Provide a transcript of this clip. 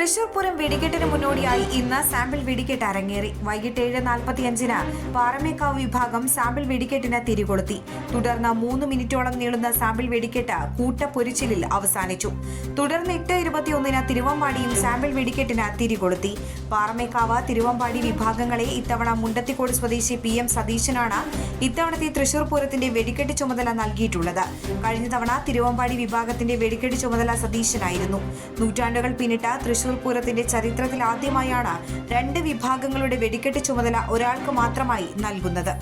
തൃശൂർ പൂരം വെടിക്കെട്ടിന് മുന്നോടിയായി ഇന്ന് സാമ്പിൾ വെടിക്കെട്ട് അരങ്ങേറി. വൈകിട്ട് ഏഴ് നാൽപ്പത്തിയഞ്ചിന് പാറമേക്കാവ് വിഭാഗം സാമ്പിൾ വെടിക്കെട്ടിന് തിരികൊളുത്തി. തുടർന്ന് മൂന്ന് മിനിറ്റോളം നീളുന്ന സാമ്പിൾ വെടിക്കെട്ട് കൂട്ടപ്പൊരിച്ചിലിൽ അവസാനിച്ചു. തുടർന്ന് എട്ട് ഇരുപത്തിയൊന്നിന് തിരുവമ്പാടിയും സാമ്പിൾ വെടിക്കെട്ടിന് തിരികൊളുത്തി. പാറമേക്കാവ് തിരുവമ്പാടി വിഭാഗങ്ങളെ ഇത്തവണ മുണ്ടത്തിക്കോട് സ്വദേശി പി എം സതീശനാണ് ഇത്തവണത്തെ തൃശൂർ പൂരത്തിന്റെ വെടിക്കെട്ട് ചുമതല നൽകിയിട്ടുള്ളത്. കഴിഞ്ഞ തവണ തിരുവമ്പാടി വിഭാഗത്തിന്റെ വെടിക്കെട്ട് ചുമതല സതീശനായിരുന്നു. നൂറ്റാണ്ടുകൾ പിന്നിട്ട തൃശൂർ പൂരത്തിന്റെ ചരിത്രത്തിൽ ആദ്യമായാണ് രണ്ട് വിഭാഗങ്ങളുടെ വെടിക്കെട്ട് ചുമതല ഒരാൾക്ക് മാത്രമായി നൽകുന്നത്.